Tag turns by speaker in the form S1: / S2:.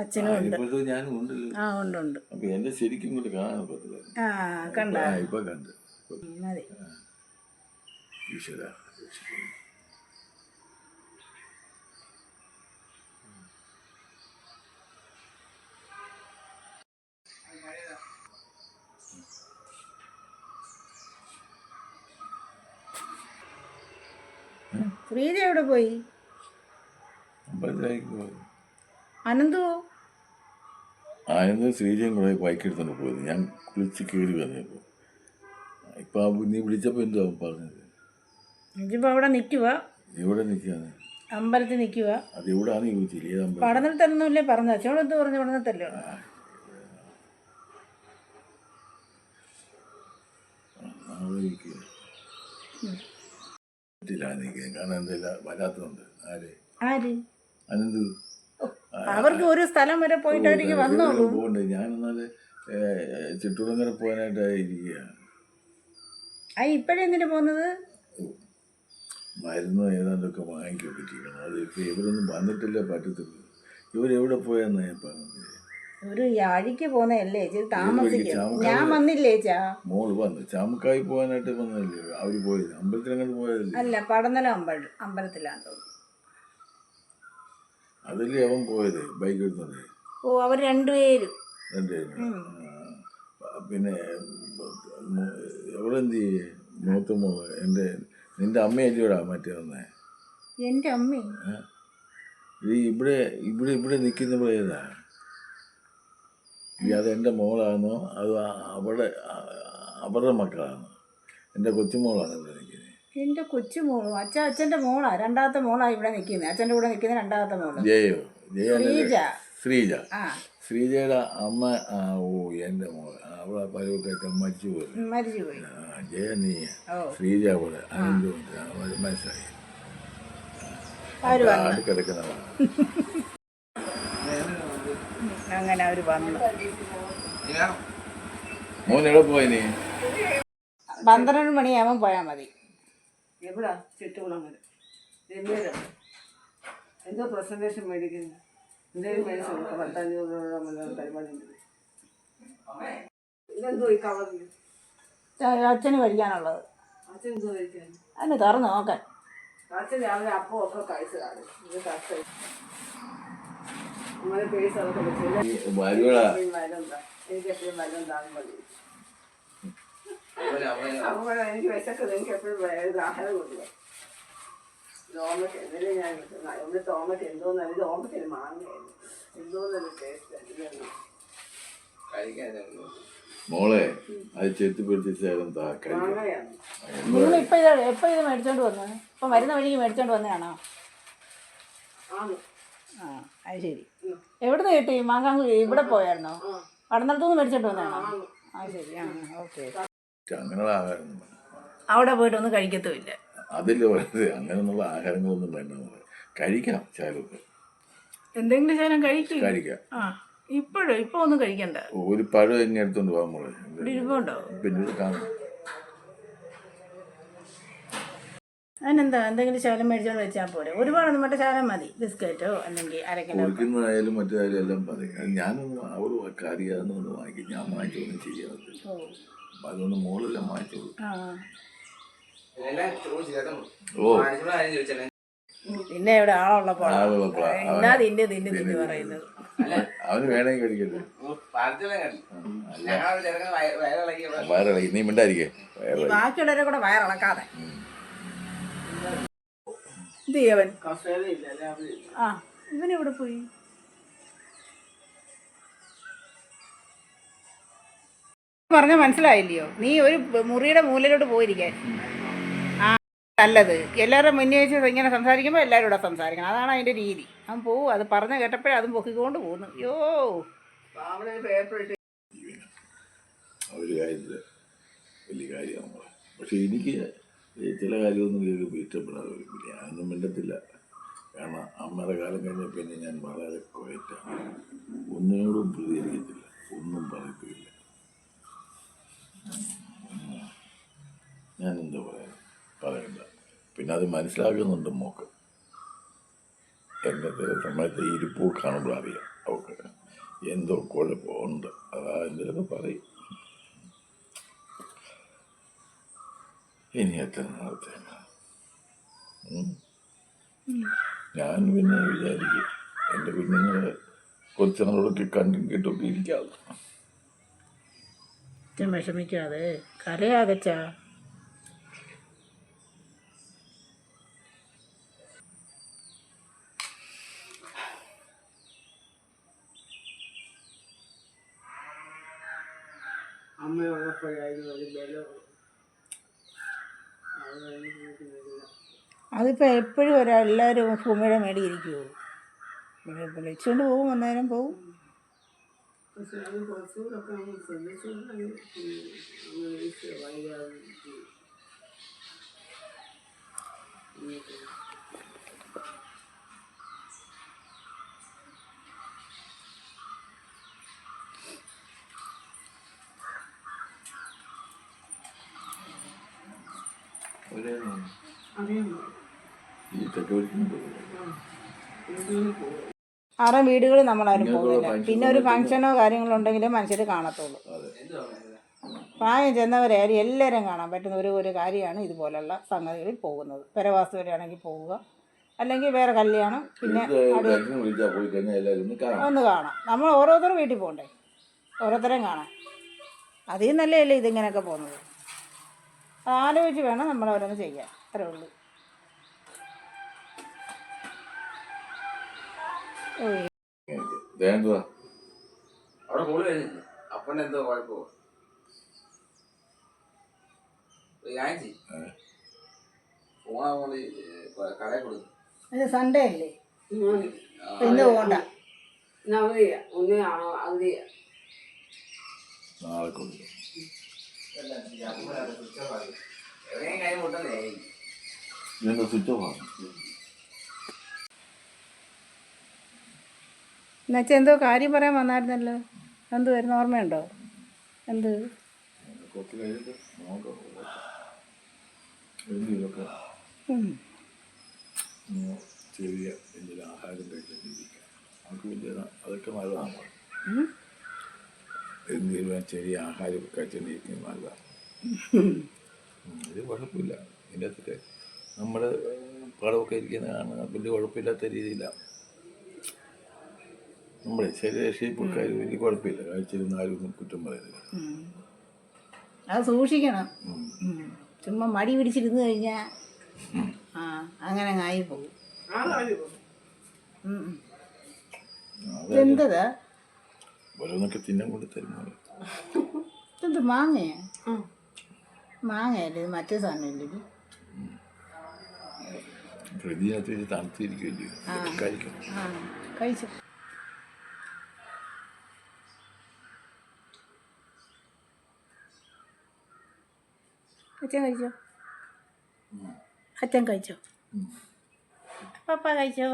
S1: അച്ഛനും ഉണ്ട്.
S2: ഇപ്പോഴത്തെ ഞാനും ഉണ്ടല്ലോ
S1: ആ ഉണ്ട് ഉണ്ട്.
S2: അപ്പൊ എന്റെ ശരിക്കും ഇങ്ങോട്ട് കാണാൻ പറ്റില്ല
S1: ആ കണ്ട?
S2: ആ ഇപ്പൊ കണ്ട്. ഇപ്പൊ
S1: മതി.
S2: ഈശ്വര.
S1: ശ്രീജ എവിടെ പോയി? അനന്തുവോ
S2: ആനന്ദ് ശ്രീജയും കൂടെ ബൈക്ക് എടുത്തോണ്ട് പോയത്. ഞാൻ കുളിച്ച് കയറി വന്നപ്പോൾ ഇപ്പൊ ആ നീ വിളിച്ചപ്പോ എന്തോ അവൻ പറഞ്ഞത്?
S1: ഇജിപ്പോൾ അവിടെ നിൽക്കുക
S2: എവിടെ നിൽക്കാന്ന്
S1: അമ്പലത്തിൽ നിൽക്കുക
S2: അത് എവിടാന്ന് ചോദിച്ചില്ല. ഏത് അമ്പലം
S1: പഠനത്തിലൊന്നുമില്ലേ പറഞ്ഞു. അച്ഛനോട് എന്ത് പറഞ്ഞു
S2: നാളെ ഇരിക്കുക പറ്റില്ല നിൽക്കുക കാരണം എന്തെല്ലാം വരാത്തതുണ്ട് ആര്?
S1: ആര്?
S2: അനന്ത്.
S1: അവർക്ക് ഒരു സ്ഥലം വരെ പോയിട്ടായിരിക്കും വന്നോളൂ
S2: പോകണ്ടേ? ഞാനെന്നാൽ ചിറ്റൂടങ്ങര പോകാനായിട്ട് ഇരിക്കുകയാണ്.
S1: ആ ഇപ്പോഴെന്തിനു പോകുന്നത്?
S2: മരുന്ന് ഏതാണ്ടൊക്കെ വാങ്ങിക്കൊക്കെ ചെയ്യണം അത് ഇപ്പം ഇവരൊന്നും വന്നിട്ടില്ല പറ്റത്തില്ല. ഇവരെവിടെ പോയെന്നാ ഞാൻ പറഞ്ഞത്?
S1: ഒരു യാഴിക്ക് പോന്നല്ലേ താമസിക്കും. ഞാൻ വന്നില്ലേ ചാ
S2: മോൾ വന്നു. ചാമക്കായി പോകാനായിട്ട് വന്നല്ലേ അവർ പോയത്? അമ്പലത്തിലങ്ങോട്ട് പോയതല്ലേ?
S1: അല്ല പടന്നല അമ്പലം അമ്പലത്തിലാന്ന് തോന്നുന്നു.
S2: അതല്ലേ അവൻ പോയത് ബൈക്ക് എടുത്തോണ്ട്
S1: ഓ അവർ രണ്ടുപേരും.
S2: രണ്ടുപേരും. പിന്നെ എവളെന്ത് ചെയ്യേ മൂത്ത മോൾ എന്റെ നിന്റെ അമ്മയല്ലോടാ മറ്റേ വന്നേ?
S1: എന്റെ അമ്മേ?
S2: ഈ ഇവിടെ ഇവിടെ ഇവിടെ നിൽക്കുന്നവൾ ഏതാ? ഈ അത് എന്റെ മോളാണോ? അത് അവിടെ അവരുടെ മക്കളാണോ? എന്റെ കൊച്ചുമോളാണ് ഇവിടെ നിൽക്കുന്നത്?
S1: എന്റെ കൊച്ചു മോളും? അച്ഛ അച്ഛന്റെ മോളാ. രണ്ടാമത്തെ മോളാ ഇവിടെ നിൽക്കുന്നത് അച്ഛന്റെ കൂടെ നിൽക്കുന്ന രണ്ടാമത്തെ മോൾ.
S2: ജയോ
S1: ശ്രീജ.
S2: ശ്രീജ.
S1: ആ.
S2: ശ്രീജയുടെ അമ്മ ഓ എന്റെ മോൾ. അവളെ പലവൊക്കെ മരിച്ചു പോയി.
S1: മരിച്ചു
S2: പോയി. ജയ നീ ശ്രീജ പോലെ അവർ മനസ്സിലായി ആട്
S1: അങ്ങനെ അവർ വന്നു.
S2: മോൻ എവിടെ പോയി നീ?
S1: പന്ത്രണ്ട് മണിയാകുമ്പോൾ പോയാ മതി.
S3: എവിടാ ചുറ്റുകുളങ്ങര രമ്യയിലാണ് എന്തോ പ്രസന്റേഷൻ മേടിക്കുന്നു. എന്തെങ്കിലും മേടിച്ചു? കൊടുക്കാം പത്തഞ്ഞൂറ് രൂപ പരിപാടി ഉണ്ട്. ഇതെന്തോ ഈ കവറിൽ
S1: അച്ഛന് കഴിക്കാനുള്ളത്.
S3: അച്ഛൻ എന്തോ കഴിക്കാൻ?
S1: അതിന് തുറന്ന് നോക്കാൻ
S3: അച്ഛൻ രാവിലെ അപ്പം ഒക്കെ കഴിച്ചതാണ് ഇത് കഷ്ട നമ്മളെ പേസ് അതൊക്കെ വെച്ചില്ല എനിക്ക് എപ്പോഴും മരുന്നാകും മതി അപ്പോൾ എനിക്ക് എപ്പോഴും എന്തിനാ ഞാൻ മാങ്ങയായിരുന്നു എന്തോന്നൊരു ടേസ്റ്റ് ഇതൊന്നും
S2: മോളെ അത് ചെത്തി
S3: മാങ്ങയാണ്
S1: നിങ്ങൾ ഇപ്പൊ ഇത് എപ്പോൾ ഇത് മേടിച്ചോണ്ട് വന്നത് ഇപ്പൊ വരുന്ന വഴിക്ക് മേടിച്ചോണ്ട് വന്നതാണോ ആ അത് ശരി. എവിടുന്ന് കിട്ടി? മാങ്ങാങ്കുഴി ഇവിടെ പോയായിരുന്നോ? പടന്നിടത്തുനിന്ന് മേടിച്ചോണ്ട് വന്നതാണോ ആ ശരി. ആ ഓക്കെ.
S2: അങ്ങനെയുള്ള ആഹാരം
S1: അവിടെ പോയിട്ട് ഒന്നും കഴിക്കത്തുമില്ല.
S2: അതില്ല പറയുന്നത് അങ്ങനെയുള്ള ആഹാരങ്ങളൊന്നും വേണ്ട കഴിക്കാം ചാലൊക്കെ
S1: എന്തെങ്കിലും ശകലം കഴിക്കും.
S2: കഴിക്കാം.
S1: ഇപ്പോഴും? ഇപ്പൊ ഒന്നും കഴിക്കണ്ട.
S2: ഒരു പഴം എങ്ങനെ എടുത്തോണ്ട് പോകാൻ മോളെ
S1: ഇവിടെ ഇരിപ്പുണ്ടോ?
S2: പിന്നെ ഇത്
S1: അതിനെന്താ? എന്തെങ്കിലും ശകലം മേടിച്ചോണ്ട് വെച്ചാൽ പോരെ. ഒരുപാടൊന്നും മറ്റേ ശകലം മതി. ബിസ്ക്കറ്റോ അല്ലെങ്കിൽ അരക്കിലോ
S2: കുളിക്കുന്നതായാലും മറ്റേതായാലും എല്ലാം മതി. ഞാനൊന്നും അവർ കാര്യം വാങ്ങിക്കും. ഞാൻ വാങ്ങിച്ചൊന്നും
S1: ചെയ്യാറില്ല
S2: അപ്പം അതുകൊണ്ട് മോളെല്ലാം വാങ്ങിച്ചോളൂ
S1: ആ.
S2: ഓ.
S1: പിന്നെ ഇവിടെ ആളുള്ളപ്പോൾ എന്നാ തിന്നെ തിന്നെ തിന്ന് പറയുന്നത്?
S2: അവന് വേണമെങ്കിൽ കഴിക്കട്ടെ വയറിളക്കി നീ മിണ്ടായിരിക്കേ
S1: ബാക്കിയുള്ളവരെ കൂടെ വയറിളക്കാതെ.
S3: ഇത് അവൻ?
S1: ആ ഇവനെവിടെ പോയി? പറഞ്ഞ മനസ്സിലായില്ലയോ? നീ ഒരു മുറിയുടെ മൂലയിലോട്ട് പോയിരിക്കാൻ ആ നല്ലത്. എല്ലാവരും മുന്നേ വെച്ച് ഇങ്ങനെ സംസാരിക്കുമ്പോൾ എല്ലാവരും കൂടെ സംസാരിക്കണം. അതാണ് അതിന്റെ രീതി. അവൻ പോവും. അത് പറഞ്ഞ് കേട്ടപ്പോഴേ അതും പൊക്കിക്കൊണ്ട് പോകുന്നു.
S3: യോ
S2: ഒരു കാര്യത്തിൽ വലിയ കാര്യമാണ് പക്ഷെ എനിക്ക് ചില കാര്യമൊന്നും കേൾക്കുമ്പോൾ ഇഷ്ടപ്പെടാതെ വരും ഞാനൊന്നും മിണ്ടത്തില്ല. കാരണം അമ്മയുടെ കാലം കഴിഞ്ഞ പിന്നെ ഞാൻ വളരെ കുഴറ്റാണ് ഒന്നിനോടും പ്രതികരിക്കത്തില്ല. ഒന്നും പറയത്തില്ല. പിന്നെ അത് മനസ്സിലാകുന്നുണ്ട് മോക്ക്. ചില സമയത്ത് ഇരിപ്പ് കാണുമ്പോൾ അറിയാം. അവൾക്ക് എന്തോ കുഴപ്പമുണ്ട്. അതാ എന്തെങ്കിലും പറയും. ഇനി എത്ര നാളത്തേക്ക് ഞാൻ പിന്നെ വിചാരിക്കും. എന്റെ കുഞ്ഞുങ്ങളെ കുറച്ച് നാളൊക്കെ കണ്ടും കേട്ടൊക്കെ ഇരിക്കാതെ
S1: വിഷമിക്കാതെ കരയാകച്ചാ
S3: അമ്മയുള്ളപ്പോഴായിരുന്നു ഒരു ബലം
S1: അതിപ്പോൾ എപ്പോഴും ഒരാൾ എല്ലാവരും ഭൂമിയുടെ മേടി ഇരിക്കുമോ വിളിച്ചുകൊണ്ട് പോകും അന്നേരം പോവും
S3: പക്ഷെ അത് കുറച്ചുകൂടൊക്കെ നമ്മൾ ശ്രദ്ധിച്ചുകൊണ്ടെങ്കിൽ അങ്ങനെ വൈകാതെ
S2: ഒരേ
S3: അറിയാൻ
S2: ഈ തെക്ക് പിടിക്കുന്നുണ്ട്
S1: ആറ് വീടുകളിൽ നമ്മളാരും
S2: പോകുന്നില്ല
S1: പിന്നെ ഒരു ഫംഗ്ഷനോ കാര്യങ്ങളോ ഉണ്ടെങ്കിലേ മനുഷ്യർ കാണത്തുള്ളൂ. പ്രായം ചെന്നവരായാലും എല്ലാവരും കാണാൻ പറ്റുന്ന ഒരു ഒരു കാര്യമാണ് ഇതുപോലുള്ള സംഗതികളിൽ പോകുന്നത്. പെരവാസു വരെയാണെങ്കിൽ പോവുക. അല്ലെങ്കിൽ വേറെ കല്യാണം പിന്നെ
S2: ഒന്ന് കാണാം.
S1: നമ്മൾ ഓരോരുത്തരും വീട്ടിൽ പോകണ്ടേ ഓരോരുത്തരെയും കാണാം. അതിൽ നല്ലതല്ലേ ഇതിങ്ങനെയൊക്കെ പോകുന്നത്? ആലോചിച്ച് വേണം നമ്മൾ ഓരോന്ന് ചെയ്യാൻ. അത്രേ ഉള്ളൂ.
S4: അവിടെ കൂടുതൽ കഴിഞ്ഞില്ല? അപ്പന്റെ എന്തോ കുഴപ്പമോ ഒരു കാര്യം ചെയ്യ്. കടയിൽ കൊടുക്കും.
S1: ഇത് സൺഡേ അല്ലേ? ഇന്ന് പോകണ്ട
S3: അവധിയാ ഒന്ന് അവധിയാ
S2: നാളെ കൊടുക്കും. സ്വിച്ച് ഓഫ് ആണ്
S1: എന്നുവെച്ചാൽ എന്തോ കാര്യം പറയാൻ വന്നായിരുന്നല്ലോ. എന്ത് വരുന്ന ഓർമ്മയുണ്ടോ? എന്ത്?
S2: ചെറിയ എന്തെങ്കിലും ആഹാരം കഴിക്കാൻ അതൊക്കെ നല്ലതാണ്.
S1: ഉം.
S2: എന്തെങ്കിലും ചെറിയ ആഹാരം കഴിച്ചുകൊണ്ടിരിക്കുന്ന നല്ലതാണ് ഇത് കുഴപ്പമില്ല. ഇതിന്റെ അകത്തൊക്കെ നമ്മൾ പടമൊക്കെ ഇരിക്കുന്നതാണ് വലിയ കുഴപ്പമില്ലാത്ത രീതിയിലാണ് നമ്മുടെ ശരീര ഷേപ്പൊക്കെ വലിയ കുഴപ്പമില്ല. കഴിച്ചിരുന്ന ആരും ഒന്നും കുറ്റം പറയുന്നില്ല
S1: അത് സൂക്ഷിക്കണം. ചുമ്മാ മടി പിടിച്ചിരുന്ന് കഴിഞ്ഞാൽ ആ അങ്ങനെ അങ്ങ് ആയി പോകും.
S3: ആ കാര്യം
S1: ഉം, ഉം.
S2: അത്
S1: ഇതെന്തതാ
S2: ഓരോന്നൊക്കെ തിന്നാൻ കൊണ്ട് തരുന്നത്
S1: ഇത് മാങ്ങയാ? മാങ്ങയല്ലേ ഇത് മറ്റേ സാധനമല്ലേ ഇത്?
S2: ഫ്രിഡ്ജിനകത്ത് വെച്ച് തണുത്തിരിക്കുമല്ലോ കഴിക്കും
S1: ആ. കഴിച്ചു. അച്ഛൻ കഴിച്ചോ? അച്ഛൻ കഴിച്ചോ? പപ്പ കഴിച്ചോ?